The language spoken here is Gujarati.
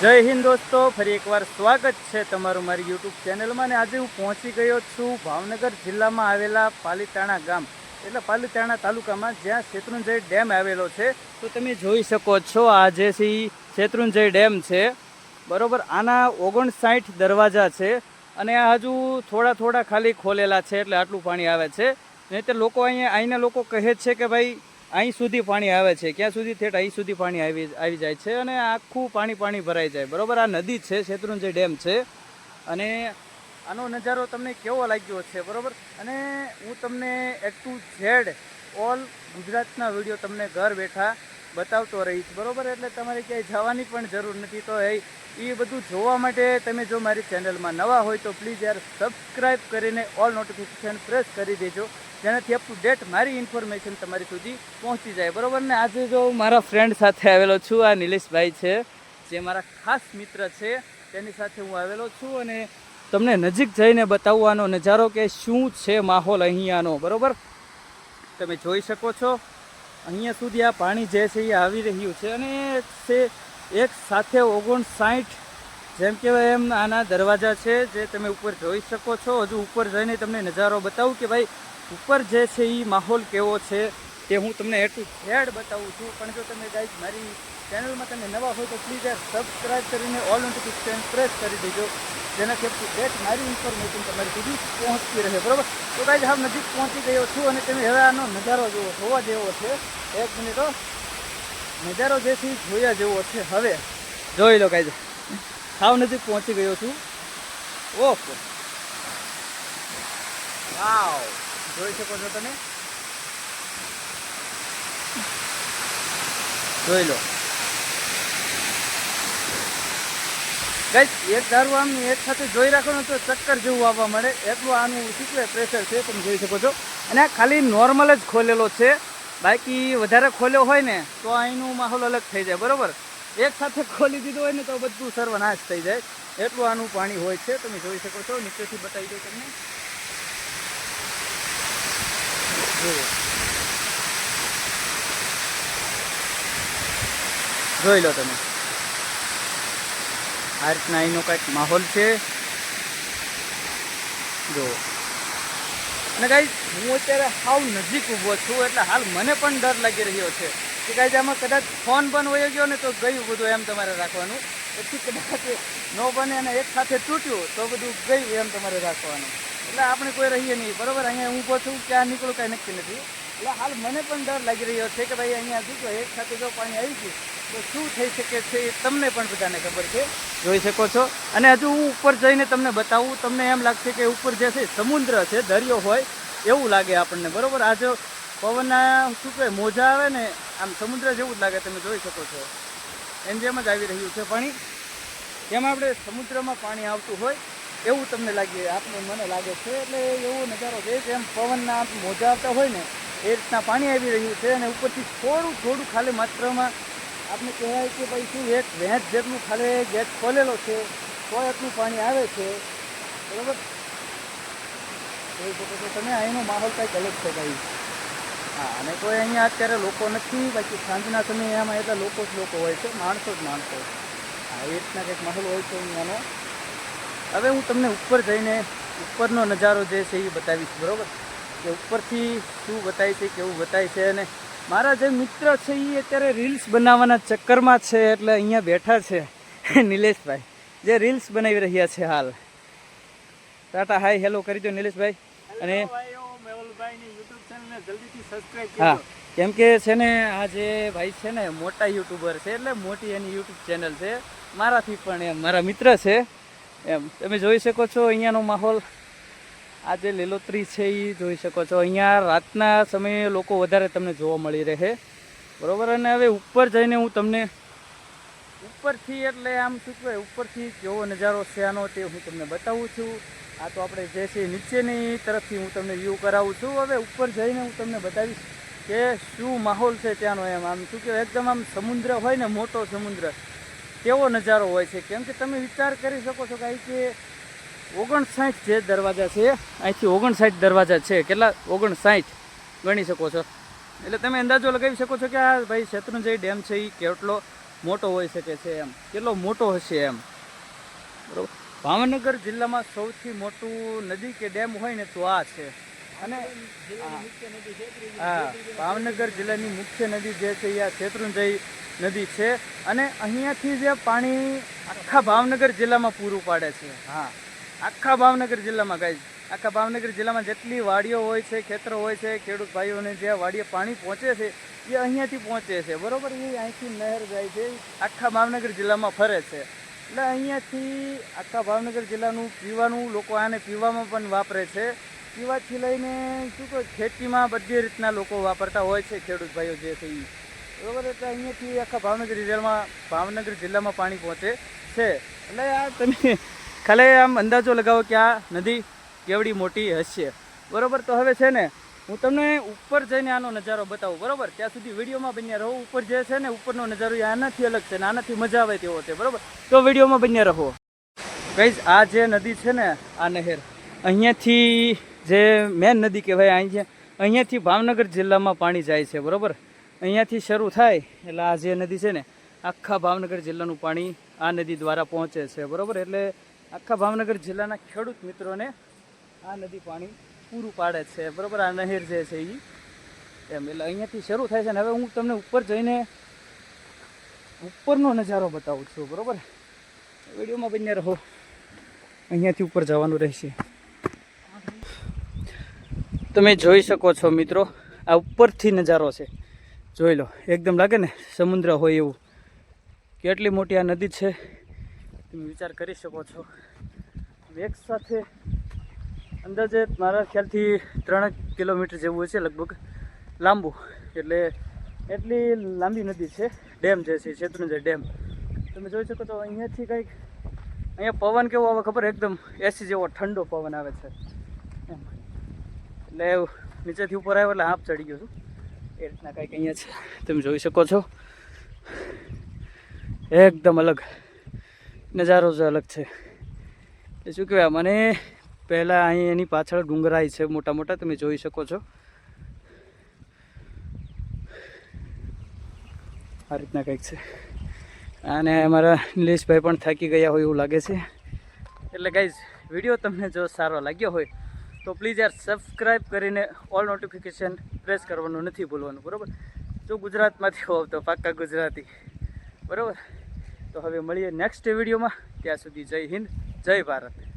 જય હિન્દ દોસ્તો, ફરી એકવાર સ્વાગત છે તમારું મારી યુટ્યુબ ચેનલમાં ને આજે હું પહોંચી ગયો છું ભાવનગર જિલ્લામાં આવેલા પાલીતાણા ગામ. એટલે પાલીતાણા તાલુકામાં જ્યાં શેત્રુંજય ડેમ આવેલો છે. તો તમે જોઈ શકો છો, આ જે છે શેત્રુંજય ડેમ છે, બરાબર, આના ઓગણસાઠ દરવાજા છે અને આ હજુ થોડા થોડા ખાલી ખોલેલા છે, એટલે આટલું પાણી આવે છે. નહીંતર લોકો અહીંયા, અહીંના લોકો કહે છે કે ભાઈ અહીં સુધી પાણી આવે છે. ક્યાં સુધી? થેટ અહીં સુધી પાણી આવી આવી જાય છે અને આખું પાણી પાણી ભરાઈ જાય. બરાબર? આ નદી છે, શેત્રુંજય ડેમ છે. અને આનો નજારો તમને કેવો લાગ્યો છે? બરાબર? અને હું તમને એ ટુ ઝેડ ઓલ ગુજરાતના વીડિયો તમને ઘર બેઠા બતાવતો રહીશ, બરાબર? એટલે તમારે ક્યાંય જવાની પણ જરૂર નથી. તો એ એ બધું જોવા માટે તમે જો મારી ચેનલમાં નવા હોય તો પ્લીઝ યાર સબસ્ક્રાઈબ કરીને ઓલ નોટિફિકેશન પ્રેસ કરી દેજો. જેનાથી અપ ટુ ડેટ મારી ઇન્ફોર્મેશન તમારી સુધી પહોંચી જાય. બરાબર? ને આજે જો હું મારા ફ્રેન્ડ સાથે આવેલો છું, આ નિલેશભાઈ છે, જે મારા ખાસ મિત્ર છે, તેની સાથે હું આવેલો છું અને તમને નજીક જઈને બતાવવાનો નજારો કે શું છે માહોલ અહીંયાનો. બરાબર? તમે જોઈ શકો છો. અહીંયા સુધી આ પાણી જે છે એ આવી રહ્યું છે અને તે એક સાથે ઓગણસાઠ, જેમ કહેવાય એમ આના દરવાજા છે જે તમે ઉપર જોઈ શકો છો. હજુ ઉપર જઈને તમને નજારો બતાવું કે ભાઈ ઉપર જે છે એ માહોલ કેવો છે તે હું તમને એ ટુ ઝેડ બતાવું છું. પણ જો તમે ગાઈઝ મારી ચેનલમાં તમે નવા હોય તો પ્લીઝ સબસ્ક્રાઈબ કરીને ઓલ નોટિફિકેશન પ્રેસ કરી દેજો. જેનાથી અપ ટુ ડેટ મારી ઇન્ફોર્મેશન તમારી સુધી પહોંચતી રહે. બરાબર? તો ગાઈઝ હાવ નજીક પહોંચી ગયો છું અને તમે હવે આનો નજારો જોવો જોવા જેવો છે. એક મિનિટો નજારો જેથી જોયા જેવો છે. હવે જોઈ લો ગાઈઝ સાવ નજીક પહોંચી ગયો છું. ઓહો વાવ જોઈ શકો છો તમે? જોઈ લો. ગાઈસ એક દારૂ આમ એક સાથે જોઈ રાખો ને તો ચક્કર જેવું આવવા મળે એટલું આનું શું પ્રેશર છે, તમે જોઈ શકો છો. અને આ ખાલી નોર્મલ જ ખોલેલો છે. બાકી વધારે ખોલ્યો હોય ને, તો અહીંનું માહોલ અલગ થઈ જાય, બરાબર? એક સાથે ખોલી દીધું હોય ને, તો બધું સર્વનાશ થઈ જાય. એટલું આનું પાણી હોય છે, તમે જોઈ શકો છો. નીચેથી બતાવી દઉં તમને. જોઈ લો તમે. આ રીતના અહીંનો કંઈક માહોલ છે. જો. અને ગાઈ હું અત્યારે હાવ નજીક ઊભો છું, એટલે હાલ મને પણ ડર લાગી રહ્યો છે. કે ગાઈ આમાં કદાચ ફોન બંધ વયો ગયો ને તો ગયું બધું એમ તમારે રાખવાનું. પછી કદાચ ન બને અને એક સાથે તૂટ્યું, તો બધું ગયું એમ તમારે રાખવાનું. એટલે આપણે કોઈ રહીએ નહીં, બરોબર? અહીંયા ઊભો છું, ક્યાં નીકળું, કાંઈ નક્કી નથી. એટલે હાલ મને પણ ડર લાગી રહ્યો છે કે ભાઈ અહીંયા શું એક સાથે જો પાણી આવી ગયું. તો શું થઈ શકે છે એ તમને પણ બધાને ખબર છે. જોઈ શકો છો. અને હજુ હું ઉપર જઈને તમને બતાવું, તમને એમ લાગશે કે ઉપર જે છે સમુદ્ર છે, દરિયો હોય, એવું લાગે આપણને, બરાબર? આ જો પવનના શું કહે મોજા આવે ને, આમ સમુદ્ર જેવું જ લાગે, તમે જોઈ શકો છો. એમ જેમ જ આવી રહ્યું છે પાણી. જેમ આપણે સમુદ્રમાં પાણી આવતું હોય, એવું તમને લાગે આપણે મને લાગે છે. એટલે એવો નજારો છે જેમ પવનના મોજા આવતા હોય ને, એ રીતના પાણી આવી રહ્યું છે અને ઉપરથી થોડું થોડું ખાલી માત્રામાં આપણે કહેવાય કે ભાઈ શું એક ભેંસ જેટલું ખાલી ગેટ ખોલેલો છે, તો એટલું પાણી આવે છે. બરાબર? જોઈ શકો છો તમે અહીંનો માહોલ કંઈક અલગ છે ભાઈ. હા, અને કોઈ અહીંયા અત્યારે લોકો નથી, બાકી સાંજના સમયે એમાં એટલા લોકો જ લોકો હોય છે, માણસો જ માણસો હા, એ રીતના કંઈક માહોલ હોય છે અહીંયાનો. હવે હું તમને ઉપર જઈને ઉપરનો નજારો જે છે એ બતાવીશ, બરાબર? કે ઉપરથી શું બતાય છે કેવું બતાય છે અને મારા જે મિત્ર છે એ અત્યારે રીલ્સ બનાવવાના ચક્કરમાં છે એટલે અહીંયા બેઠા છે. નિલેશભાઈ જે રીલ્સ બનાવી રહ્યા છે હાલ. ટાટા હાય હેલો કરી દો નિલેશભાઈ. અને હા કેમ કે છે ને આ જે ભાઈ છે ને મોટા યુટ્યુબર છે એટલે મોટી એની યુટ્યુબ ચેનલ છે. મારાથી પણ એમ મારા મિત્ર છે. એમ તમે જોઈ શકો છો અહીંયાનો માહોલ. આ જે લીલોતરી છે એ જોઈ શકો છો. અહીંયા રાતના સમયે લોકો વધારે તમને જોવા મળી રહે. બરાબર? અને હવે ઉપર જઈને હું તમને ઉપરથી એટલે આમ શું ઉપરથી કેવો નજારો છે આનો તે હું તમને બતાવું છું. આ તો આપણે જે છે નીચેની તરફથી હું તમને વ્યૂ કરાવું છું. હવે ઉપર જઈને હું તમને બતાવીશ કે શું માહોલ છે ત્યાંનો એમ. આમ શું કહેવાય, એકદમ આમ સમુદ્ર હોય ને, મોટો સમુદ્ર. કેવો નજારો હોય છે? કેમ કે તમે વિચાર કરી શકો છો કે કે ઓગણસાઠ જે દરવાજા છે, અહીંથી ઓગણસાઠ દરવાજા છે. કેટલા? ઓગણસાઠ. ગણી શકો છો. એટલે તમે અંદાજો લગાવી શકો છો કે આ ભાઈ શેત્રુંજય ડેમ છે એ કેટલો મોટો હોઈ શકે છે એમ. કેટલો મોટો હશે એમ. બરોબર? ભાવનગર જિલ્લામાં સૌથી મોટું નદી કે ડેમ હોય ને તો આ છે. અને હા, ભાવનગર જિલ્લાની મુખ્ય નદી જે છે એ આ શેત્રુંજય નદી છે. અને અહીંયાથી જે પાણી આખા ભાવનગર જિલ્લામાં પૂરું પાડે છે. હા. આખા ભાવનગર જિલ્લામાં ગાય આખા ભાવનગર જિલ્લામાં જેટલી વાડીઓ હોય છે, ખેતરો હોય છે, ખેડૂત ભાઈઓને જે વાડીએ પાણી પહોંચે છે, એ અહીંયાથી પહોંચે છે. બરોબર? એ અહીંથી નહેર જાય છે, આખા ભાવનગર જિલ્લામાં ફરે છે. એટલે અહીંયાથી આખા ભાવનગર જિલ્લાનું પીવાનું, લોકો આને પીવામાં પણ વાપરે છે. પીવાથી લઈને શું કહો, ખેતીમાં બધી રીતના લોકો વાપરતા હોય છે, ખેડૂત ભાઈઓ જે છે એ બરાબર? એટલે અહીંયાથી આખા ભાવનગર જિલ્લામાં ભાવનગર જિલ્લામાં પાણી પહોંચે છે. એટલે આ તમે ખાલી આમ અંદાજો લગાવો કે આ નદી કેવડી મોટી હશે. બરાબર, તો હવે છે ને, હું તમને ઉપર જઈને આનો નજારો બતાવું, બરાબર? ત્યાં સુધી વિડીયોમાં બન્યા રહો, ઉપર જે છે ને, ઉપરનો નજારો એ આનાથી અલગ છે ને, આનાથી મજા આવે તેવો છે, બરાબર? તો વિડીયોમાં બન્યા રહો. કઈ આ જે નદી છે ને, આ નહેર, અહીંયાથી જે મેન નદી કહેવાય અહીં છે અહીંયાથી ભાવનગર જિલ્લામાં પાણી જાય છે, બરાબર? અહીંયાથી શરૂ થાય એટલે આ જે નદી છે ને, આખા ભાવનગર જિલ્લાનું પાણી આ નદી દ્વારા પહોંચે છે, બરાબર? એટલે આખા ભાવનગર જિલ્લાના ખેડૂત મિત્રોને આ નદી પાણી પૂરું પાડે છે. બરાબર, આ નહેર જે છે એ એમ, એટલે અહીંયાથી શરૂ થાય છે ને હવે હું તમને ઉપર જઈને ઉપરનો નજારો બતાવું છું, બરાબર? વિડીયોમાં બન્યા રહો. અહીંયાથી ઉપર જવાનું રહેશે. તમે જોઈ શકો છો મિત્રો, આ ઉપરથી નજારો છે. જોઈ લો, એકદમ લાગે ને સમુદ્ર હોય એવું. કેટલી મોટી આ નદી છે? તમે વિચાર કરી શકો છો. એક સાથે અંદાજે મારા ખ્યાલથી ત્રણ કિલોમીટર જેવું છે લગભગ. લાંબુ. એટલે એટલી લાંબી નદી છે. ડેમ જે છે, શેત્રુંજય ડેમ. તમે જોઈ શકો છો અહીંયાથી કંઈક, અહીંયા પવન કેવો આવે ખબર? એકદમ એસી જેવો ઠંડો પવન આવે છે. એટલે નીચેથી ઉપર આવ્યો એટલે હાંફ ચડી ગયો છું. એ રીતના કંઈક અહીંયા છે. તમે જોઈ શકો છો. એકદમ અલગ. નજારો જ અલગ છે. એ શું કહેવાય, મને પહેલાં અહીં એની પાછળ ડુંગરાઈ છે, મોટા મોટા, તમે જોઈ શકો છો. આ રીતના કંઈક છે. અને અમારા નિલેશભાઈ પણ થાકી ગયા હોય એવું લાગે છે. એટલે ગાઈઝ વીડિયો તમને જો સારો લાગ્યો હોય, તો પ્લીઝ યાર સબસ્ક્રાઈબ કરીને ઓલ નોટિફિકેશન પ્રેસ કરવાનું નથી ભૂલવાનું, બરાબર? જો ગુજરાતમાંથી હોવ તો પાક્કા ગુજરાતી. બરાબર? તો હવે મળીએ નેક્સ્ટ વિડીયોમાં ત્યાં સુધી જય હિન્દ જય ભારત.